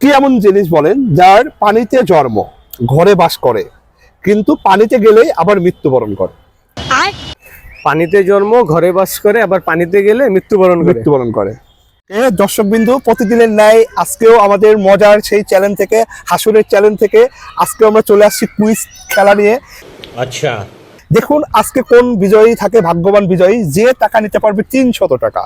কি এমন জিনিস বলেন যার পানিতে জন্ম ঘরে বাস করে কিন্তু পানিতে গেলেই আবার মৃত্যুবরণ করে। পানিতে জন্ম ঘরে বাস করে আবার পানিতে গেলে মৃত্যুবরণ মৃত্যুবরণ করে। দর্শক বিন্দু প্রতিদিনের ন্যায় আজকেও আমাদের মজার সেই চ্যানেল থেকে হাসুরের চ্যানেল থেকে আজকে আমরা চলে আসছি কুইজ খেলা নিয়ে। আচ্ছা। দেখুন আজকে কোন বিজয়ী থাকে ভাগ্যবান বিজয়ী যে টাকা নিতে পারবে তিনশত টাকা।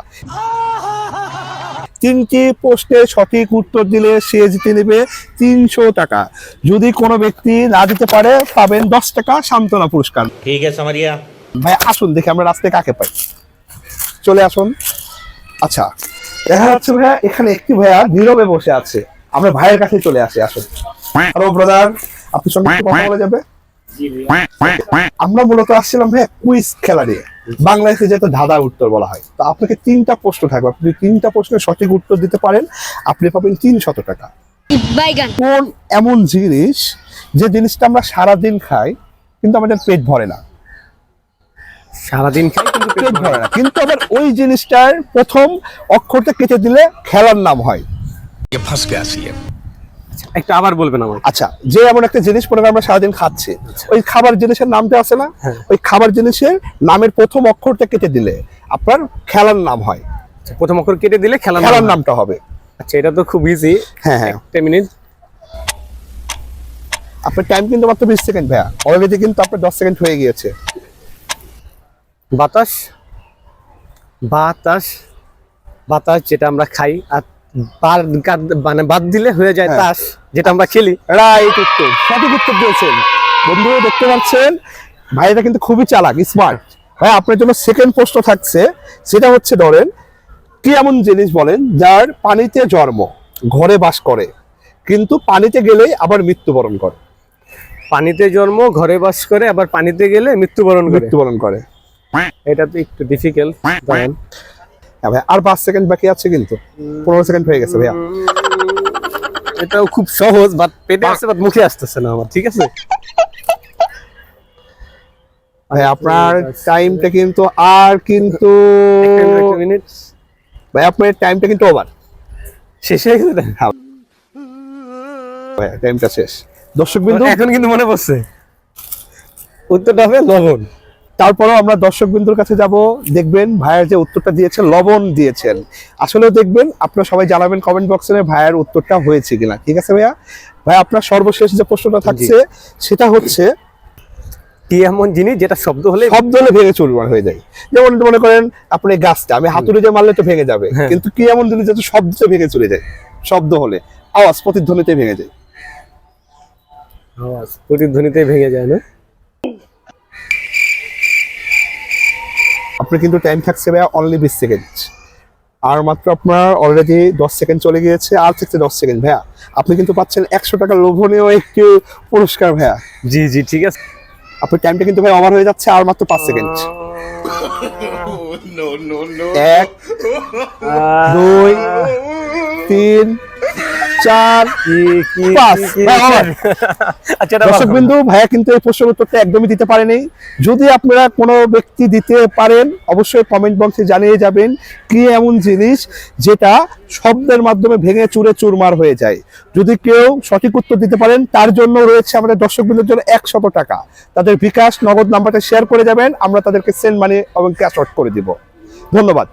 তিনটি প্রশ্নে সঠিক উত্তর দিলে সে জিতে নেবে তিনশো টাকা। যদি কোনো ব্যক্তি না দিতে পারে পাবেন দশ টাকা সান্ত্বনা পুরস্কার। ঠিক আছে মারিয়া। ভাই আসুন দেখি আমরা রাস্তায় কাকে পাই। চলে আসুন। আচ্ছা দেখা যাচ্ছে ভাইয়া এখানে একটি ভাইয়া নীরবে বসে আছে। আমরা ভাইয়ের কাছে চলে আসি আসুন। আরও ব্রাদার আপনি সঙ্গে কথা বলে যাবে? আমরা মূলত আসছিলাম ভাইয়া কুইজ খেলা নিয়ে। বাংলাদেশে যেহেতু ধাঁধা উত্তর বলা হয়। তো আপনাকে তিনটা প্রশ্ন থাকবে। আপনি তিনটা প্রশ্নের সঠিক উত্তর দিতে পারেন আপনি পাবেন তিনশত টাকা। কোন এমন জিনিস যে জিনিসটা আমরা সারাদিন খাই কিন্তু আমাদের পেট ভরে না? সারাদিন খাই কিন্তু পেট ভরে। না। কিন্তু আবার ওই জিনিসটার প্রথম অক্ষরটা কেটে দিলে খেলার নাম হয়। একটা আবার বলবেন আমার আচ্ছা যে এমন একটা জিনিস মনে আমরা সারাদিন খাচ্ছি ওই খাবার জিনিসের নামটা আছে না? হ্যাঁ। ওই খাবার জিনিসের নামের প্রথম অক্ষরটা কেটে দিলে আপনার খেলার নাম হয়। আচ্ছা, প্রথম অক্ষর কেটে দিলে খেলার খেলার নামটা হবে। আচ্ছা এটা তো খুব ইজি হ্যাঁ হ্যাঁ। একটা মিনিট আপনার টাইম কিন্তু মাত্র বিশ সেকেন্ড ভাইয়া। অলরেডি কিন্তু আপনার দশ সেকেন্ড হয়ে গিয়েছে। বাতাস বাতাস বাতাস যেটা আমরা খাই আর মানে বাদ দিলে হয়ে যায় হ্যাঁ। তাস যেটা আমরা খেলি। রাইট উত্তর। সঠিক উত্তর দিয়েছেন। বন্ধু দেখতে পাচ্ছেন? ভাইটা কিন্তু খুবই চালাক স্মার্ট ভাই আপনার জন্য সেকেন্ড প্রশ্ন থাকছে। সেটা হচ্ছে ধরেন কি এমন জিনিস বলেন যার পানিতে জন্ম ঘরে বাস করে কিন্তু পানিতে গেলেই আবার মৃত্যুবরণ করে? পানিতে জন্ম ঘরে বাস করে আবার পানিতে গেলে মৃত্যুবরণ মৃত্যুবরণ করে। এটা তো একটু ডিফিকাল্ট হ্যাঁ ভাই আর পাঁচ সেকেন্ড বাকি আছে কিন্তু। পনেরো সেকেন্ড হয়ে গেছে ভাইয়া। এটাও খুব সহজ বাট পেটে আসছে বাট মুখে আসতেছে না আমার ঠিক আছে? ভাই আপনার টাইমটা কিন্তু আর কিন্তু মিনিট ভাই আপনার টাইমটা কিন্তু ওভার শেষ হয়ে গেছে? না? ভাই টাইমটা শেষ। দর্শক বিন্দু এখন কিন্তু মনে পড়ছে। উত্তরটা হবে লবণ। তারপরেও আমরা দর্শক বিন্দুর কাছে যাব দেখবেন ভাইয়ের যে উত্তরটা দিয়েছেন লবণ দিয়েছেন। আসলেও দেখবেন আপনারা সবাই জানাবেন কমেন্ট বক্সে ভাইয়ের উত্তরটা হয়েছে কিনা। ঠিক আছে ভাইয়া? ভাই আপনার সর্বশেষ যে প্রশ্নটা থাকছে সেটা হচ্ছে কি এমন জিনিস যেটা শব্দ হলে শব্দ হলে ভেঙে চুরমার হয়ে যায় যেমন মনে করেন আপনি গাছটা আমি হাতুড়ি দিয়ে মারলে তো ভেঙে যাবে। হ্যাঁ। কিন্তু কি এমন জিনিস যেটা শব্দতে ভেঙে চলে যায়? শব্দ হলে। আওয়াজ প্রতিধ্বনিতে ভেঙে যায়। আওয়াজ প্রতিধ্বনিতে ভেঙে যায় না? আপনার কিন্তু টাইম থাকছে ভাইয়া অনলি বিশ সেকেন্ড আর মাত্র আপনার অলরেডি দশ সেকেন্ড চলে গিয়েছে আর থাকছে দশ সেকেন্ড ভাইয়া। আপনি কিন্তু পাচ্ছেন একশো টাকা লোভনীয় একটি পুরস্কার ভাইয়া। জি জি ঠিক আছে। আপনার টাইমটা কিন্তু ভাই ওভার হয়ে যাচ্ছে আর মাত্র পাঁচ সেকেন্ড এক দুই তিন চার পাঁচ। আচ্ছা দর্শক বিন্দু ভাইয়া কিন্তু এই প্রশ্নের উত্তরটা একদমই দিতে পারেনি। যদি আপনারা কোনো ব্যক্তি দিতে পারেন অবশ্যই কমেন্ট বক্সে জানিয়ে যাবেন কি এমন জিনিস যেটা শব্দের মাধ্যমে ভেঙে চুরে চুরমার হয়ে যায়। যদি কেউ সঠিক উত্তর দিতে পারেন তার জন্য রয়েছে আমাদের দর্শক বিন্দুর জন্য একশত টাকা। তাদের বিকাশ নগদ নাম্বারটা শেয়ার করে যাবেন আমরা তাদেরকে সেন্ড মানি এবং ক্যাশ আউট করে দিব। ধন্যবাদ।